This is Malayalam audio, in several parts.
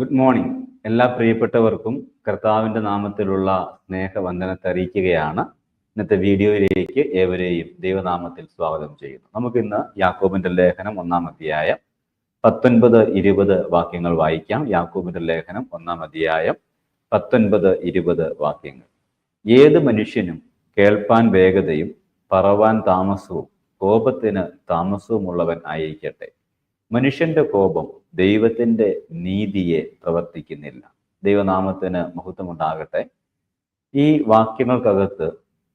ഗുഡ് മോർണിംഗ് എല്ലാ പ്രിയപ്പെട്ടവർക്കും കർത്താവിന്റെ നാമത്തിലുള്ള സ്നേഹവന്ദനത്തെ അറിയിക്കുകയാണ്. ഇന്നത്തെ വീഡിയോയിലേക്ക് ഏവരെയും ദൈവനാമത്തിൽ സ്വാഗതം ചെയ്യുന്നു. നമുക്കിന്ന് യാക്കോബിന്റെ ലേഖനം ഒന്നാം അധ്യായം പത്തൊൻപത് ഇരുപത് വാക്യങ്ങൾ വായിക്കാം. യാക്കോബിന്റെ ലേഖനം ഒന്നാം അധ്യായം പത്തൊൻപത് ഇരുപത് വാക്യങ്ങൾ. ഏത് മനുഷ്യനും കേൾപ്പാൻ വേഗതയും പറവാൻ താമസവും കോപത്തിന് താമസവുമുള്ളവൻ ആയിരിക്കട്ടെ. മനുഷ്യന്റെ കോപം ദൈവത്തിന്റെ നീതിയെ പ്രവർത്തിക്കുന്നില്ല. ദൈവനാമത്തിന് മഹത്വമുണ്ടാകട്ടെ. ഈ വാക്യങ്ങൾക്കകത്ത്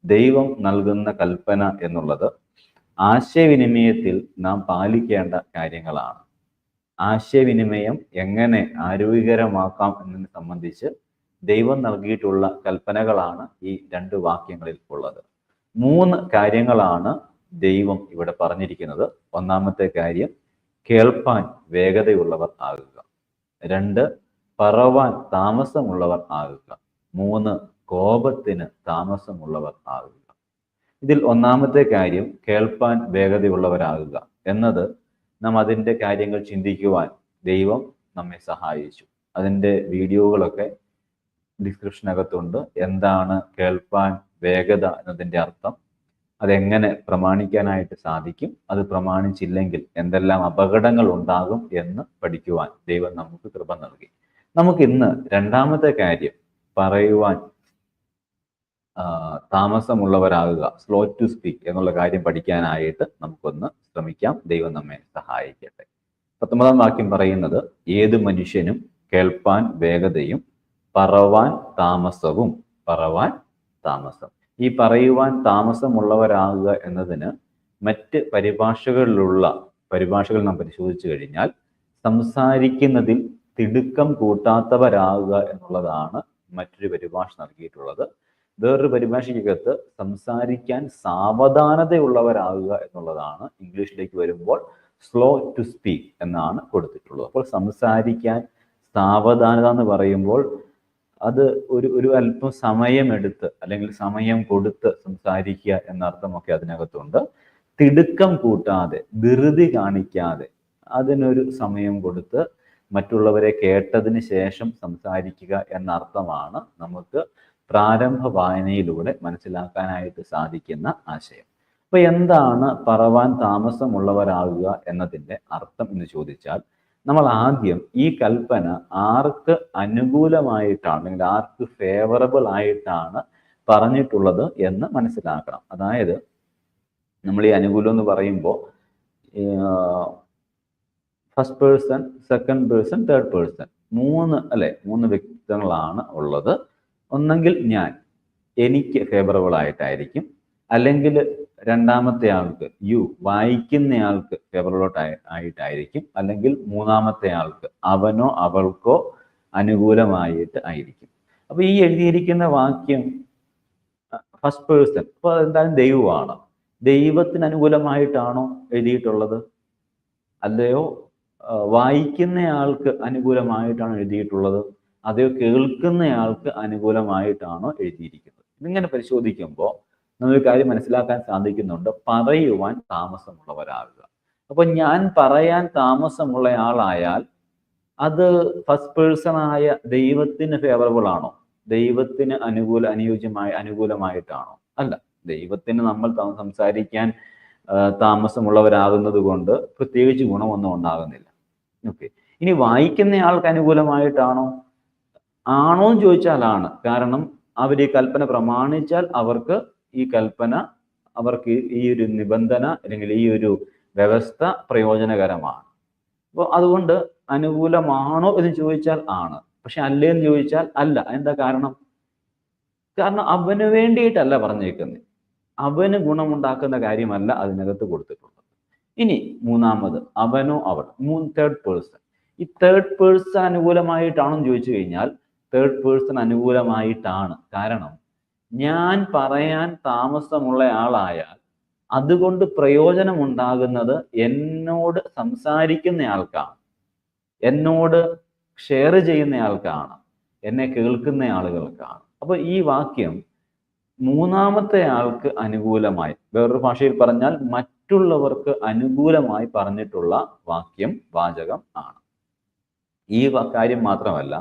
ദൈവം നൽകുന്ന കൽപ്പന എന്നുള്ളത് ആശയവിനിമയത്തിൽ നാം പാലിക്കേണ്ട കാര്യങ്ങളാണ്. ആശയവിനിമയം എങ്ങനെ ആരോഗ്യകരമാക്കാം എന്നതിനെ സംബന്ധിച്ച് ദൈവം നൽകിയിട്ടുള്ള കൽപ്പനകളാണ് ഈ രണ്ട് വാക്യങ്ങളിൽ ഉള്ളത്. മൂന്ന് കാര്യങ്ങളാണ് ദൈവം ഇവിടെ പറഞ്ഞിരിക്കുന്നത്. ഒന്നാമത്തെ കാര്യം കേൾപ്പാൻ വേഗതയുള്ളവർ ആകുക. രണ്ട് പറവാൻ താമസമുള്ളവർ ആകുക. മൂന്ന് കോപത്തിന് താമസമുള്ളവർ ആകുക. ഇതിൽ ഒന്നാമത്തെ കാര്യം കേൾപ്പാൻ വേഗതയുള്ളവരാകുക. എന്നത് നാം അതിന്റെ കാര്യങ്ങൾ ചിന്തിക്കുവാൻ ദൈവം നമ്മെ സഹായിച്ചു. അതിന്റെ വീഡിയോകളൊക്കെ ഡിസ്ക്രിപ്ഷനകത്തുണ്ട്. എന്താണ് കേൾപ്പാൻ വേഗത എന്നതിന്റെ അർത്ഥം അതെങ്ങനെ പ്രമാണിക്കാനായിട്ട് സാധിക്കും? അത് പ്രമാണിച്ചില്ലെങ്കിൽ എന്തെല്ലാം അപകടങ്ങൾ ഉണ്ടാകും എന്ന് പഠിക്കുവാൻ ദൈവം നമുക്ക് കൃപ നൽകി. നമുക്ക് ഇന്ന് രണ്ടാമത്തെ കാര്യം പറയുവാൻ താമസമുള്ളവരാകുക സ്ലോ ടു സ്പീക്ക് എന്നുള്ള കാര്യം പഠിക്കാനായിട്ട് നമുക്കൊന്ന് ശ്രമിക്കാം. ദൈവം നമ്മെ സഹായിക്കട്ടെ. പത്തൊമ്പതാം വാക്യം പറയുന്നത് ഏത് മനുഷ്യനും കേൾപ്പാൻ വേഗതയും പറവാൻ താമസവും പറവാൻ താമസം. ഈ പറയുവാൻ താമസമുള്ളവരാകുക എന്നതിന് മറ്റ് പരിഭാഷകളിലുള്ള പരിഭാഷകൾ നാം പരിശോധിച്ചു കഴിഞ്ഞാൽ സംസാരിക്കുന്നതിൽ തിടുക്കം കൂട്ടാത്തവരാകുക എന്നുള്ളതാണ് മറ്റൊരു പരിഭാഷ നൽകിയിട്ടുള്ളത്. വേറൊരു പരിഭാഷയ്ക്കകത്ത് സംസാരിക്കാൻ സാവധാനതയുള്ളവരാകുക എന്നുള്ളതാണ് ഇംഗ്ലീഷിലേക്ക് വരുമ്പോൾ സ്ലോ ടു സ്പീക്ക് എന്നാണ് കൊടുത്തിട്ടുള്ളത്. അപ്പോൾ സംസാരിക്കാൻ സാവധാനത എന്ന് പറയുമ്പോൾ അത് ഒരു ഒരു അല്പം സമയമെടുത്ത് അല്ലെങ്കിൽ സമയം കൊടുത്ത് സംസാരിക്കുക എന്നർത്ഥമൊക്കെ അതിനകത്തുണ്ട്. തിടുക്കം കൂട്ടാതെ ധൃതി കാണിക്കാതെ അതിനൊരു സമയം കൊടുത്ത് മറ്റുള്ളവരെ കേട്ടതിന് ശേഷം സംസാരിക്കുക എന്നർത്ഥമാണ് നമുക്ക് പ്രാരംഭ വായനയിലൂടെ മനസ്സിലാക്കാനായിട്ട് സാധിക്കുന്ന ആശയം. അപ്പൊ എന്താണ് പറവാൻ താമസമുള്ളവരാകുക എന്നതിന്റെ അർത്ഥം എന്ന് ചോദിച്ചാൽ നമ്മൾ ആദ്യം ഈ കൽപ്പന ആർക്ക് അനുകൂലമായിട്ടാണ് അല്ലെങ്കിൽ ആർക്ക് ഫേവറബിൾ ആയിട്ടാണ് പറഞ്ഞിട്ടുള്ളത് എന്ന് മനസ്സിലാക്കണം. അതായത് നമ്മൾ ഈ അനുകൂലം എന്ന് പറയുമ്പോൾ first person second person third person മൂന്ന് അല്ലെ മൂന്ന് വ്യക്തിത്വങ്ങളാണ് ഉള്ളത്. ഒന്നെങ്കിൽ ഞാൻ എനിക്ക് ഫേവറബിൾ ആയിട്ടായിരിക്കും. അല്ലെങ്കിൽ രണ്ടാമത്തെ ആൾക്ക് യു വായിക്കുന്നയാൾക്ക് ഫേവറബിൾ ആയിട്ടായിരിക്കും. അല്ലെങ്കിൽ മൂന്നാമത്തെ ആൾക്ക് അവനോ അവൾക്കോ അനുകൂലമായിട്ട് ആയിരിക്കും. അപ്പൊ ഈ എഴുതിയിരിക്കുന്ന വാക്യം ഫസ്റ്റ് പേഴ്സൺ അപ്പൊ അതെന്തായാലും ദൈവമാണ്. ദൈവത്തിന് അനുകൂലമായിട്ടാണോ എഴുതിയിട്ടുള്ളത്? അല്ലയോ? വായിക്കുന്നയാൾക്ക് അനുകൂലമായിട്ടാണോ എഴുതിയിട്ടുള്ളത്? അതോ കേൾക്കുന്നയാൾക്ക് അനുകൂലമായിട്ടാണോ എഴുതിയിരിക്കുന്നത്? ഇതിങ്ങനെ പരിശോധിക്കുമ്പോൾ നമ്മളൊരു കാര്യം മനസ്സിലാക്കാൻ സാധിക്കുന്നുണ്ട്. പറയുവാൻ താമസമുള്ളവരാകുക. അപ്പൊ ഞാൻ പറയാൻ താമസമുള്ള ആളായാൽ അത് ഫസ്റ്റ് പേഴ്സൺ ആയ ദൈവത്തിന് ഫേവറബിൾ ആണോ? ദൈവത്തിന് അനുകൂല അനുയോജ്യമായ അനുകൂലമായിട്ടാണോ? അല്ല. ദൈവത്തിന് നമ്മൾ സംസാരിക്കാൻ താമസമുള്ളവരാകുന്നത് കൊണ്ട് പ്രത്യേകിച്ച് ഗുണമൊന്നും ഉണ്ടാകുന്നില്ല. ഓക്കെ ഇനി വായിക്കുന്നയാൾക്ക് അനുകൂലമായിട്ടാണോ? ആണോ എന്ന് ചോദിച്ചാലാണ്. കാരണം അവർ ഈ കൽപ്പന പ്രമാണിച്ചാൽ അവർക്ക് ഈ കൽപ്പന അവർക്ക് ഈ ഒരു നിബന്ധന അല്ലെങ്കിൽ ഈ ഒരു വ്യവസ്ഥ പ്രയോജനകരമാണ്. അപ്പോൾ അതുകൊണ്ട് അനുകൂലമാണോ എന്ന് ചോദിച്ചാൽ ആണ്. പക്ഷെ അല്ലേ എന്ന് ചോദിച്ചാൽ അല്ല. എന്താ കാരണം? കാരണം അവന് വേണ്ടിയിട്ടല്ല പറഞ്ഞേക്കുന്നത്. അവന് ഗുണമുണ്ടാക്കുന്ന കാര്യമല്ല അതിനകത്ത് കൊടുത്തിട്ടുള്ളത്. ഇനി മൂന്നാമത് അവനോ അവൾ മൂന്ന് തേർഡ് പേഴ്സൺ ഈ തേർഡ് പേഴ്സൺ അനുകൂലമായിട്ടാണോ എന്ന് ചോദിച്ചു കഴിഞ്ഞാൽ തേർഡ് പേഴ്സൺ അനുകൂലമായിട്ടാണ്. കാരണം ഞാൻ പറയാൻ താമസമുള്ള ആളായാൽ അതുകൊണ്ട് പ്രയോജനം ഉണ്ടാകുന്നത് എന്നോട് സംസാരിക്കുന്ന ആൾക്കാണ്. എന്നോട് ഷെയർ ചെയ്യുന്ന ആൾക്കാണ്. എന്നെ കേൾക്കുന്ന ആളുകൾക്കാണ്. അപ്പൊ ഈ വാക്യം മൂന്നാമത്തെ ആൾക്ക് അനുകൂലമായി വേറൊരു ഭാഷയിൽ പറഞ്ഞാൽ മറ്റുള്ളവർക്ക് അനുകൂലമായി പറഞ്ഞിട്ടുള്ള വാക്യം വാചകം ആണ്. ഈ കാര്യം മാത്രമല്ല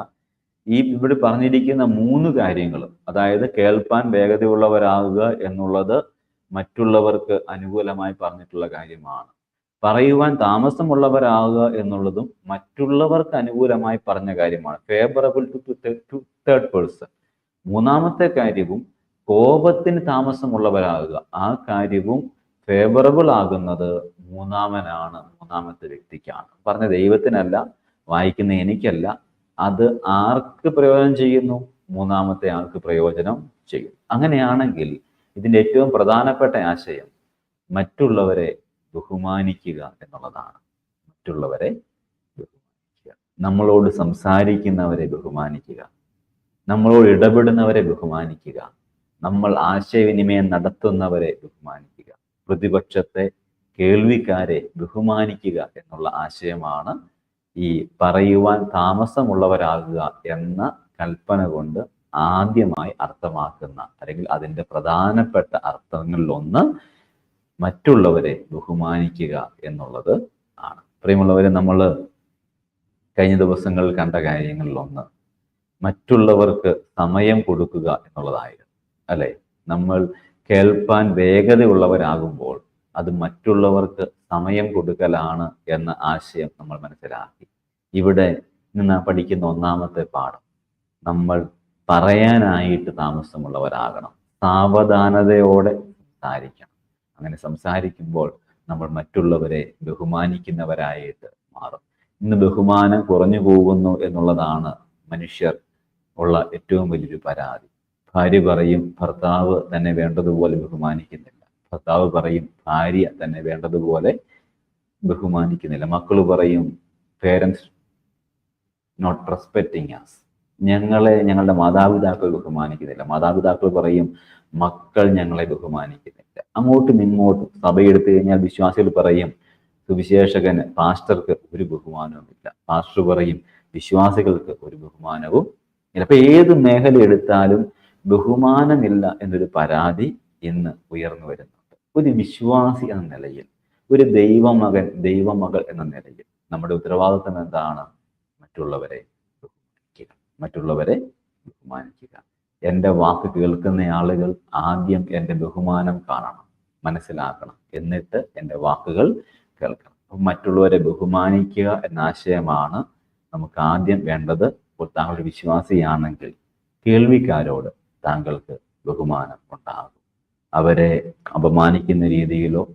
ഈ ഇവിടെ പറഞ്ഞിരിക്കുന്ന മൂന്ന് കാര്യങ്ങൾ അതായത് കേൾപ്പാൻ വേഗതയുള്ളവരാകുക എന്നുള്ളത് മറ്റുള്ളവർക്ക് അനുകൂലമായി പറഞ്ഞിട്ടുള്ള കാര്യമാണ്. പറയുവാൻ താമസമുള്ളവരാകുക എന്നുള്ളതും മറ്റുള്ളവർക്ക് അനുകൂലമായി പറഞ്ഞ കാര്യമാണ്. Favourable to to third person മൂന്നാമത്തെ കാര്യവും കോപത്തിന് താമസമുള്ളവരാകുക. ആ കാര്യവും ഫേവറബിൾ ആകുന്നത് മൂന്നാമനാണ് മൂന്നാമത്തെ വ്യക്തിക്കാണ്. പറഞ്ഞ ദൈവത്തിനല്ല വായിക്കുന്ന എനിക്കല്ല അത് ആർക്ക് പ്രയോജനം ചെയ്യുന്നു? മൂന്നാമത്തെ ആൾക്ക് പ്രയോജനം ചെയ്യും. അങ്ങനെയാണെങ്കിൽ ഇതിന്റെ ഏറ്റവും പ്രധാനപ്പെട്ട ആശയം മറ്റുള്ളവരെ ബഹുമാനിക്കുക എന്നുള്ളതാണ്. മറ്റുള്ളവരെ ബഹുമാനിക്കുക. നമ്മളോട് സംസാരിക്കുന്നവരെ ബഹുമാനിക്കുക. നമ്മളോട് ഇടപെടുന്നവരെ ബഹുമാനിക്കുക. നമ്മൾ ആശയവിനിമയം നടത്തുന്നവരെ ബഹുമാനിക്കുക. പ്രതിപക്ഷത്തെ കേൾവിക്കാരെ ബഹുമാനിക്കുക എന്നുള്ള ആശയമാണ് ഈ പറയുവാൻ താമസമുള്ളവരാകുക എന്ന കൽപ്പന കൊണ്ട് ആദ്യമായി അർത്ഥമാക്കുന്ന അല്ലെങ്കിൽ അതിന്റെ പ്രധാനപ്പെട്ട അർത്ഥങ്ങളിലൊന്ന് മറ്റുള്ളവരെ ബഹുമാനിക്കുക എന്നുള്ളത് ആണ്. പ്രിയമുള്ളവരെ നമ്മൾ കഴിഞ്ഞ ദിവസങ്ങളിൽ കണ്ട കാര്യങ്ങളിലൊന്ന് മറ്റുള്ളവർക്ക് സമയം കൊടുക്കുക എന്നുള്ളതായിരുന്നു. അല്ലെ? നമ്മൾ കേൾപ്പാൻ വേഗതയുള്ളവരാകുമ്പോൾ അത് മറ്റുള്ളവർക്ക് സമയം കൊടുക്കലാണ് എന്ന ആശയം നമ്മൾ മനസ്സിലാക്കി. ഇവിടെ നിന്ന് പഠിക്കുന്ന ഒന്നാമത്തെ പാഠം. നമ്മൾ പറയാനായിട്ട് താമസമുള്ളവരാകണം. സാവധാനതയോടെ സംസാരിക്കണം. അങ്ങനെ സംസാരിക്കുമ്പോൾ നമ്മൾ മറ്റുള്ളവരെ ബഹുമാനിക്കുന്നവരായിട്ട് മാറും. ഇന്ന് ബഹുമാനം കുറഞ്ഞു പോകുന്നു എന്നുള്ളതാണ് മനുഷ്യർ ഉള്ള ഏറ്റവും വലിയൊരു പരാതി. ഭാര്യ പറയും ഭർത്താവ് തന്നെ വേണ്ടതുപോലെ ബഹുമാനിക്കുന്നില്ല. ഭർത്താവ് പറയും ഭാര്യ തന്നെ വേണ്ടതുപോലെ ബഹുമാനിക്കുന്നില്ല. മക്കൾ പറയും പേരൻസ് നോട്ട് റെസ്പെക്റ്റിങ് ആസ് ഞങ്ങളെ ഞങ്ങളുടെ മാതാപിതാക്കൾ ബഹുമാനിക്കുന്നില്ല. മാതാപിതാക്കൾ പറയും മക്കൾ ഞങ്ങളെ ബഹുമാനിക്കുന്നില്ല. അങ്ങോട്ടും ഇങ്ങോട്ടും സഭയെടുത്തു കഴിഞ്ഞാൽ വിശ്വാസികൾ പറയും സുവിശേഷകന് പാസ്റ്റർക്ക് ഒരു ബഹുമാനവുമില്ല. പാസ്റ്റർ പറയും വിശ്വാസികൾക്ക് ഒരു ബഹുമാനവും ഇല്ല. അപ്പൊ ഏത് മേഖല എടുത്താലും ബഹുമാനമില്ല എന്നൊരു പരാതി ഇന്ന് ഉയർന്നു വരുന്നുണ്ട് ഒരു വിശ്വാസി എന്ന നിലയിൽ ഒരു ദൈവമകൻ ദൈവമകൾ എന്ന നിലയിൽ നമ്മുടെ ഉത്തരവാദിത്വം എന്താണ്? മറ്റുള്ളവരെ ബഹുമാനിക്കുക. മറ്റുള്ളവരെ ബഹുമാനിക്കുക. എന്റെ വാക്ക് കേൾക്കുന്ന ആളുകൾ ആദ്യം എന്റെ ബഹുമാനം കാണണം മനസ്സിലാക്കണം. എന്നിട്ട് എന്റെ വാക്കുകൾ കേൾക്കണം. അപ്പം മറ്റുള്ളവരെ ബഹുമാനിക്കുക എന്ന ആശയമാണ് നമുക്ക് ആദ്യം വേണ്ടത്. ഇപ്പോൾ താങ്കൾ ഒരു വിശ്വാസിയാണെങ്കിൽ കേൾവിക്കാരോട് താങ്കൾക്ക് ബഹുമാനം ഉണ്ടാകും. അവരെ അപമാനിക്കുന്ന രീതിയിലോ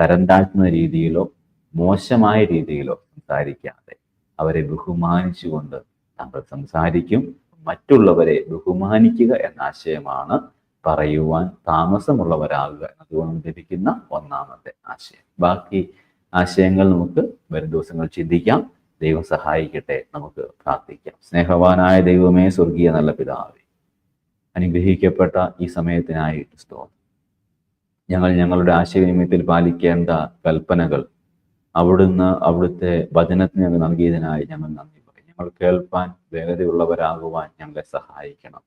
തരം താഴ്ത്തുന്ന രീതിയിലോ മോശമായ രീതിയിലോ സംസാരിക്കാതെ അവരെ ബഹുമാനിച്ചുകൊണ്ട് താങ്കൾ സംസാരിക്കും. മറ്റുള്ളവരെ ബഹുമാനിക്കുക എന്ന ആശയമാണ് പറയുവാൻ താമസമുള്ളവരാകുക എന്നതുകൊണ്ട് ലഭിക്കുന്ന ഒന്നാമത്തെ ആശയം. ബാക്കി ആശയങ്ങൾ നമുക്ക് വരും ദിവസങ്ങൾ ചിന്തിക്കാം. ദൈവം സഹായിക്കട്ടെ നമുക്ക് പ്രാർത്ഥിക്കാം. സ്നേഹവാനായ ദൈവമേ സ്വർഗീയ നല്ല പിതാവേ അനുഗ്രഹിക്കപ്പെട്ട ഈ സമയത്തിനായിട്ട് സ്തോത്രം. ഞങ്ങൾ ഞങ്ങളുടെ ആശയവിനിമയത്തിൽ പാലിക്കേണ്ട കൽപ്പനകൾ അവിടുന്ന് അവിടുത്തെ വചനത്തിന് ഞങ്ങൾ നൽകിയതിനായി ഞങ്ങൾ നന്ദി പറയും. ഞങ്ങൾ കേൾപ്പാൻ വേഗതയുള്ളവരാകുവാൻ ഞങ്ങളെ സഹായിക്കണം.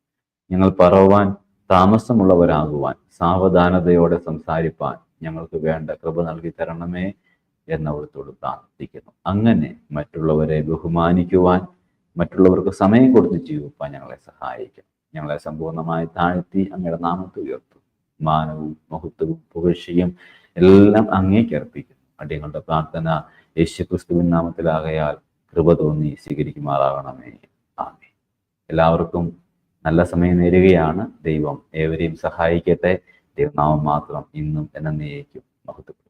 ഞങ്ങൾ പറവാൻ താമസമുള്ളവരാകുവാൻ സാവധാനതയോടെ സംസാരിപ്പാൻ ഞങ്ങൾക്ക് വേണ്ട കൃപ നൽകി തരണമേ എന്നവിടത്തോട് പ്രാർത്ഥിക്കുന്നു. അങ്ങനെ മറ്റുള്ളവരെ ബഹുമാനിക്കുവാൻ മറ്റുള്ളവർക്ക് സമയം കൊടുത്ത് ജീവിപ്പാൻ ഞങ്ങളെ സഹായിക്കും ഞങ്ങളെ സമ്പൂർണമായി താഴ്ത്തി അങ്ങയുടെ നാമത്തെ ഉയർത്തും മാനവും മഹത്വവും പുകഴ്ചയും എല്ലാം അങ്ങേക്ക് അർപ്പിക്കുന്നു. അടിയങ്ങളുടെ പ്രാർത്ഥന യേശു ക്രിസ്തുവിൻ നാമത്തിലാകയാൽ കൃപ തോന്നി സ്വീകരിക്കുമാറാകണമേ. ആമേ എല്ലാവർക്കും നല്ല സമയം നേരുകയാണ്. ദൈവം ഏവരെയും സഹായിക്കട്ടെ. ദൈവനാമം മാത്രം ഇന്നും എന്നേക്കും മഹത്വപ്പെടും